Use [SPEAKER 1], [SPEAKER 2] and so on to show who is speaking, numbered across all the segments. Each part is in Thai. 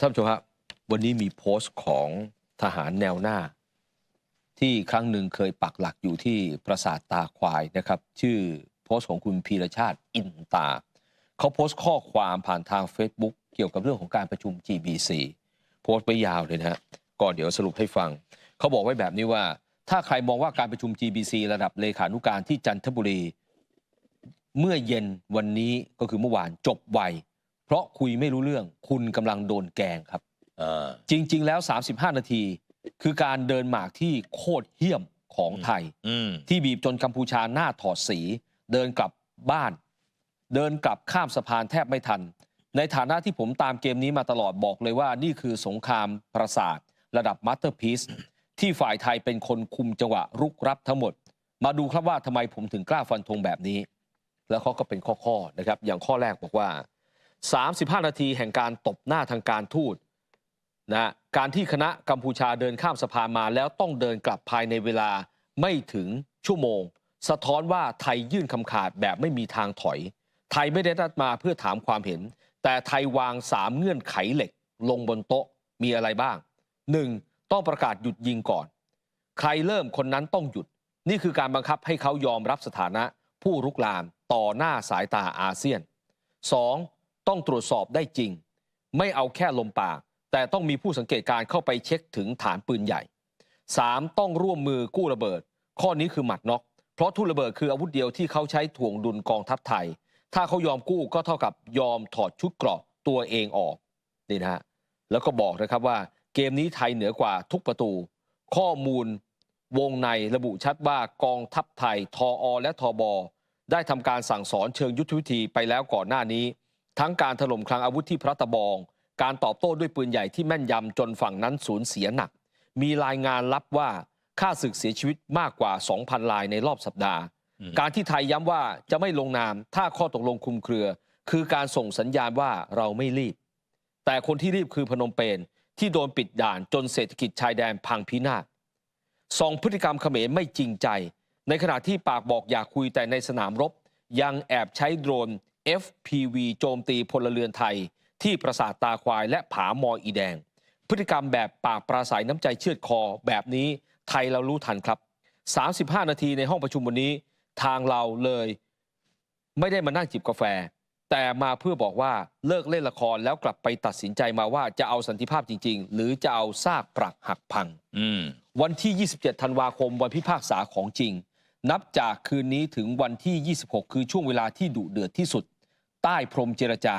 [SPEAKER 1] ท่านผู้ชมครับวันนี้มีโพสต์ของทหารแนวหน้า ที่ครั้งหนึ่งเคยปักหลักอยู่ที่ปราสาทตาควายนะครับ ชื่อโพสต์ของคุณพีรชาติอินตา เขาโพสต์ข้อความผ่านทาง Facebook เกี่ยวกับเรื่องของการประชุม GBC โพสต์ไปยาวเลยนะฮะก่อนเดี๋ยวสรุปให้ฟัง เขาบอกไว้แบบนี้ว่า ถ้าใครมองว่าการประชุม GBC ระดับเลขานุการที่จันทบุรี เมื่อเย็นวันนี้ก็คือเมื่อวานจบไว เพราะคุยไม่รู้เรื่องคุณกำลังโดนแกล้งครับ
[SPEAKER 2] เออ
[SPEAKER 1] จริง ๆ แล้ว 35 นาที คือการเดินหมากที่โคตรเหี้ยมของไทย
[SPEAKER 2] อืม
[SPEAKER 1] ที่บีบจนกัมพูชาหน้าถอดสี เดินกลับบ้าน เดินกลับข้ามสะพานแทบไม่ทัน ในฐานะที่ผมตามเกมนี้มาตลอดบอกเลยว่านี่คือสงครามประสาท ระดับมาสเตอร์พีซที่ฝ่ายไทยเป็นคนคุมจังหวะรุกรับทั้งหมด มาดูครับว่าทำไมผมถึงกล้าฟันธงแบบนี้ แล้วเขาก็เป็นข้อๆนะครับ อย่างข้อแรกบอกว่า 35 นาทีแห่งการตบหน้าทางการทูตนะการที่คณะกัมพูชาเดินข้ามสะพานมาแล้วต้องเดินกลับภายในเวลาไม่ถึงชั่วโมง สะท้อนว่าไทยยื่นคำขาดแบบไม่มีทางถอย ไทยไม่ได้นัดมาเพื่อถามความเห็น แต่ไทยวางสามเงื่อนไขเหล็ก ลงบนโต๊ะมีอะไรบ้าง 1. ต้องประกาศหยุดยิงก่อน ใครเริ่มคนนั้นต้องหยุด นี่คือการบังคับให้เขายอมรับสถานะ ผู้รุกรามต่อหน้าสายตาอาเซียน 2. ต้องตรวจสอบได้จริง ไม่เอาแค่ลมปาก แต่ต้องมีผู้สังเกตการ์เข้าไปเช็คถึงฐานปืนใหญ่ 3. ต้องร่วมมือกู้ระเบิด ข้อนี้คือหมัดน็อก เพราะทุ่นระเบิดคืออาวุธเดียวที่เขาใช้ถ่วงดุลกองทัพไทย ถ้าเขายอมกู้ก็เท่ากับยอมถอดชุดเกราะตัวเองออกนี่นะฮะแล้วก็บอกนะครับว่าเกมนี้ไทยเหนือกว่าทุกประตู ข้อมูลวงในระบุชัดว่ากองทัพไทยทออและทอบอได้ทำการสั่งสอนเชิงยุทธวิธีไปแล้วก่อนหน้านี้ ทั้งการถล่มคลังอาวุธที่พระตะบอง การตอบโต้ด้วยปืนใหญ่ที่แม่นยำจนฝั่งนั้นสูญเสียหนัก มีรายงานลับว่าค่าศึกเสียชีวิตมากกว่า 2,000รายในรอบสัปดาห์
[SPEAKER 2] อืม
[SPEAKER 1] การที่ไทยย้ำว่าจะไม่ลงนาม ถ้าข้อตกลงคลุมเครือ คือการส่งสัญญาณว่าเราไม่รีบ แต่คนที่รีบคือพนมเปญที่โดนปิดด่านจนเศรษฐกิจชายแดนพังพินาศส่องพฤติกรรมเขมรไม่จริงใจ ในขณะที่ปากบอกอยากคุยแต่ในสนามรบ ยังแอบใช้โดรน FPV โจมตีพลเรือนไทย ที่ปราสาทตาควายและผามออีแดง พฤติกรรมแบบปากปราศัยน้ำใจเชือดคอ แบบนี้ไทยเรารู้ทันครับ 35 นาทีในห้องประชุมวันนี้ ทางเราเลย ไม่ได้มานั่งจิบกาแฟ แต่มาเพื่อบอกว่าเลิกเล่นละครแล้วกลับไปตัดสินใจมาว่าจะเอาสันติภาพจริง ๆ หรือจะเอาซากปรักหักพังวันที่ 27 ธันวาคมวันพิพากษาของจริง นับจากคืนนี้ถึงวันที่ 26 คือช่วงเวลาที่ดุเดือดที่สุด ใต้พรมเจรจา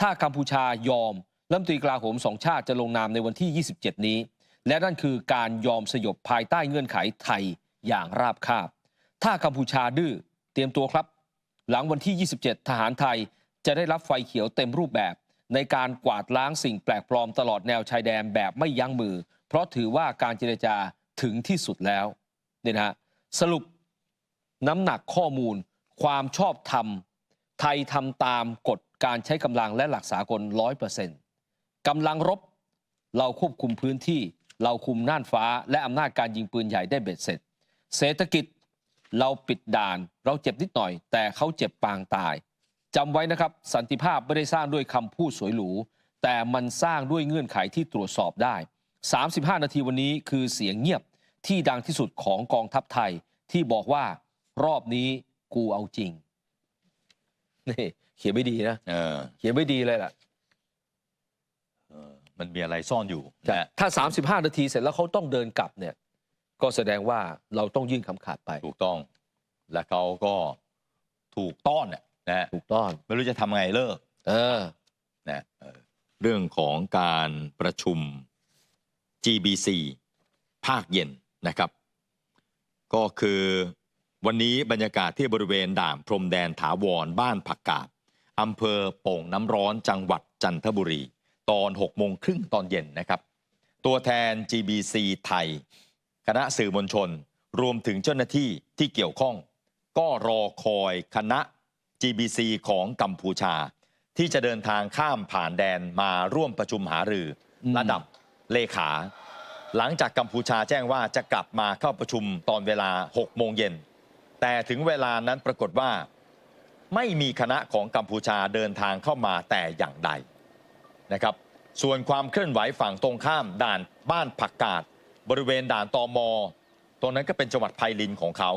[SPEAKER 1] ถ้ากัมพูชายอมรัฐมนตรีกลาโหมสองชาติจะลงนามในวันที่ 27 นี้ และนั่นคือการยอมสยบภายใต้เงื่อนไขไทยอย่างราบคาบ ถ้ากัมพูชาดื้อเตรียมตัวครับ หลังวันที่ 27 ทหารไทยจะได้รับไฟเขียวเต็มรูปแบบ ในการกวาดล้างสิ่งแปลกปลอมตลอดแนวชายแดนแบบไม่ยั้งมือ เพราะถือว่าการเจรจาถึงที่สุดแล้วเนี่ยนะฮะสรุปน้ำหนักข้อมูล ความชอบธรรม ไทยทำตามกฎการใช้กำลังและหลักสากลร้อยเปอร์เซ็นต์กำลังรบเราควบคุมพื้นที่ เราคุมน่านฟ้า และอำนาจการยิงปืนใหญ่ได้เบ็ดเสร็จ เศรษฐกิจเราปิดด่าน เราเจ็บนิดหน่อย แต่เขาเจ็บปางตายจำไว้นะครับ สันติภาพไม่ได้สร้างด้วยคำพูดสวยหรู แต่มันสร้างด้วยเงื่อนไขที่ตรวจสอบได้ 35 นาทีวันนี้คือเสียงเงียบที่ดังที่สุดของกองทัพไทยที่บอกว่ารอบนี้กูเอาจริง นี่เขียนไม่ดีนะ
[SPEAKER 2] เออ
[SPEAKER 1] เขียนไม่ดีเลยล่ะ
[SPEAKER 2] เออมันมีอะไรซ่อนอยู่
[SPEAKER 1] แต่
[SPEAKER 2] นะ
[SPEAKER 1] ถ้า 35 นาทีเสร็จแล้วเขาต้องเดินกลับเนี่ย ก็แสดงว่าเราต้องยื่นคำขาดไป
[SPEAKER 2] ถูกต้อง และเขาก็ถูกต้อนน่ะนะ
[SPEAKER 1] ถูกต้อง
[SPEAKER 2] ไม่รู้จะทำไงเลิก
[SPEAKER 1] เออ
[SPEAKER 2] นะเออเรื่องของการประชุม GBC ภาคเย็นนะครับ ก็คือ วันนี้บรรยากาศที่บริเวณด่านพรมแดนถาวรบ้านผักกาดอำเภอโป่งน้ำร้อนจังหวัดจันทบุรี ตอน6โมงครึ่งตอนเย็นนะครับ ตัวแทน GBC ไทย คณะสื่อมวลชน รวมถึงเจ้าหน้าที่ที่เกี่ยวข้อง ก็รอคอยคณะ GBC ของกัมพูชา ที่จะเดินทางข้ามผ่านแดนมาร่วมประชุมหารืออ
[SPEAKER 1] ม
[SPEAKER 2] ระดับเลขา หลังจากกัมพูชาแจ้งว่าจะกลับมาเข้าประชุมตอนเวลา 6 โมงเย็น แต่ถึงเวลานั้นปรากฏว่าไม่มีคณะของกัมพูชาเดินทางเข้ามาแต่อย่างใดนะครับ ส่วนความเคลื่อนไหวฝั่งตรงข้ามด่านบ้านผักกาดบริเวณด่านตอมอตรงนั้นก็เป็นจังหวัดไพลินของเขา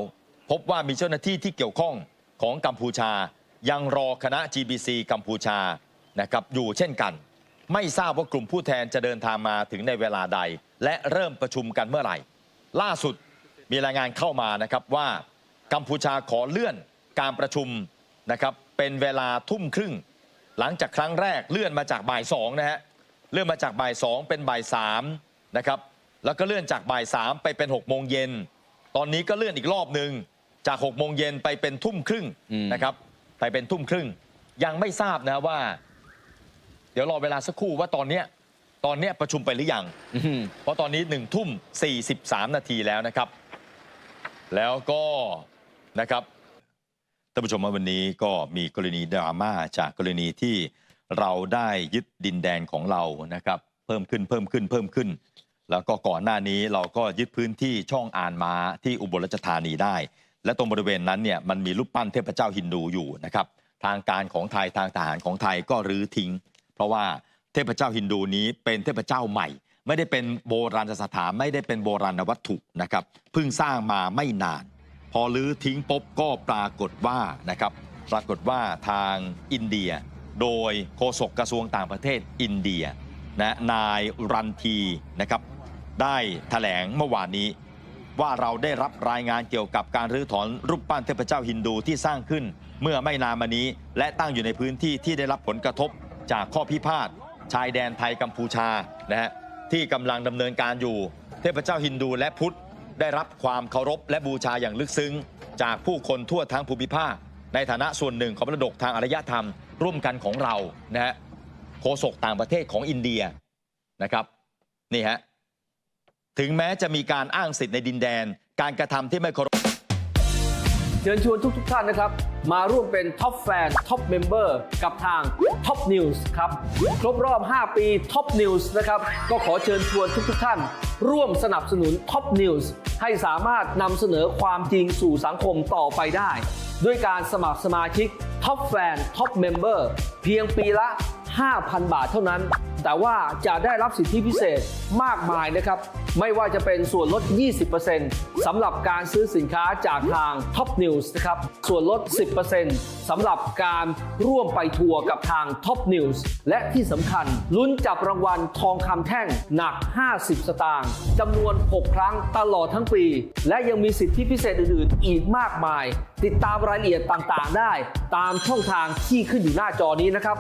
[SPEAKER 2] พบว่ามีเจ้าหน้าที่ที่เกี่ยวข้องของกัมพูชา ยังรอคณะ GBC กัมพูชานะครับอยู่เช่นกัน ไม่ทราบว่ากลุ่มผู้แทนจะเดินทางมาถึงในเวลาใด และเริ่มประชุมกันเมื่อไหร่ ล่าสุดมีรายงานเข้ามานะครับว่า กัมพูชาขอเลื่อนการประชุมนะครับเป็นเวลาทุ่มครึ่ง หลังจากครั้งแรกเลื่อนมาจากบ่ายสองนะฮะเลื่อนมาจากบ่ายสองเป็นบ่ายสามนะครับแล้วก็เลื่อนจากบ่ายสามไปเป็น6กโมงเย็นตอนนี้ก็เลื่อนอีกรอบหนึ่งจาก6กโมงเย็นไปเป็นทุ่มครึ่งนะครับไปเป็นทุ่มครึ่ง ยังไม่ทราบนะว่า เดี๋ยวรอเวลาสักครู่ว่าตอนเนี้ยตอนเนี้ยประชุมไปหรือยังเพราะตอนนี้หนึ่งทุ่ม43นาทีแล้วนะครับ แล้วก็ นะครับท่านผู้ชมว่าวันนี้ก็มีกรณีดราม่าจากกรณีที่เราได้ยึดดินแดนของเรานะครับเพิ่มขึ้นเพิ่มขึ้นเพิ่มขึ้น แล้วก็ก่อนหน้านี้เราก็ยึดพื้นที่ช่องอ่านม้าที่อุบลราชธานีได้ และตรงบริเวณนั้นเนี่ยมันมีรูปปั้นเทพเจ้าฮินดูอยู่นะครับทางการของไทยทางทหารของไทยก็รื้อทิ้ง เพราะว่าเทพเจ้าฮินดูนี้เป็นเทพเจ้าใหม่ ไม่ได้เป็นโบราณสถานไม่ได้เป็นโบราณวัตถุนะครับเพิ่งสร้างมาไม่นาน อรื้อทิ้งปุ๊บก็ปรากฏว่านะครับปรากฏว่าทางอินเดีย โดยโฆษกกระทรวงต่างประเทศอินเดียนะนายรันทีนะครับได้แถลงเมื่อวานนี้ว่าเราได้รับรายงานเกี่ยวกับการรื้อถอนรูปปั้นเทพเจ้าฮินดูที่สร้างขึ้นเมื่อไม่นานมานี้ และตั้งอยู่ในพื้นที่ที่ได้รับผลกระทบจากข้อพิพาทชายแดนไทยกัมพูชานะฮะที่กำลังดำเนินการอยู่ เทพเจ้าฮินดูและพุทธ ได้รับความเคารพและบูชาอย่างลึกซึ้ง จากผู้คนทั่วทั้งภูมิภาค ในฐานะส่วนหนึ่งของมรดกทางอารยธรรม ร่วมกันของเรานะฮะโฆษกต่างประเทศของอินเดียนะครับนี่ฮะถึงแม้จะมีการอ้างสิทธิ์ในดินแดน การกระทำที่ไม่เคารพ
[SPEAKER 1] เชิญชวนทุกทท่านนะครับ มาร่วมเป็นท็อปแฟนท็อปเมมเบอร์กับทาง Top News ครับ ครบรอบ 5 ปี Top News นะครับ ก็ขอเชิญชวนทุกทท่าน ร่วมสนับสนุน Top News ให้สามารถนำเสนอความจริงสู่สังคมต่อไปได้ ด้วยการสมัครสมาชิก Top Fan Top Member เพียงปีละ 5,000 บาทเท่านั้น แต่ว่าจะได้รับสิทธิพิเศษมากมายนะครับ ไม่ว่าจะเป็นส่วนลด 20%สำหรับการซื้อสินค้าจากทาง Top News นะครับ ส่วนลด 10%สำหรับการร่วมไปทัวร์กับทาง Top News และที่สำคัญ ลุ้นจับรางวัลทองคำแท่งหนัก 50 สตางค์จำนวน 6 ครั้งตลอดทั้งปี และยังมีสิทธิพิเศษอื่น ๆ อีกมากมาย ติดตามรายละเอียดต่าง ๆ ได้ ตามช่องทางที่ขึ้นอยู่หน้าจอนี้นะครับ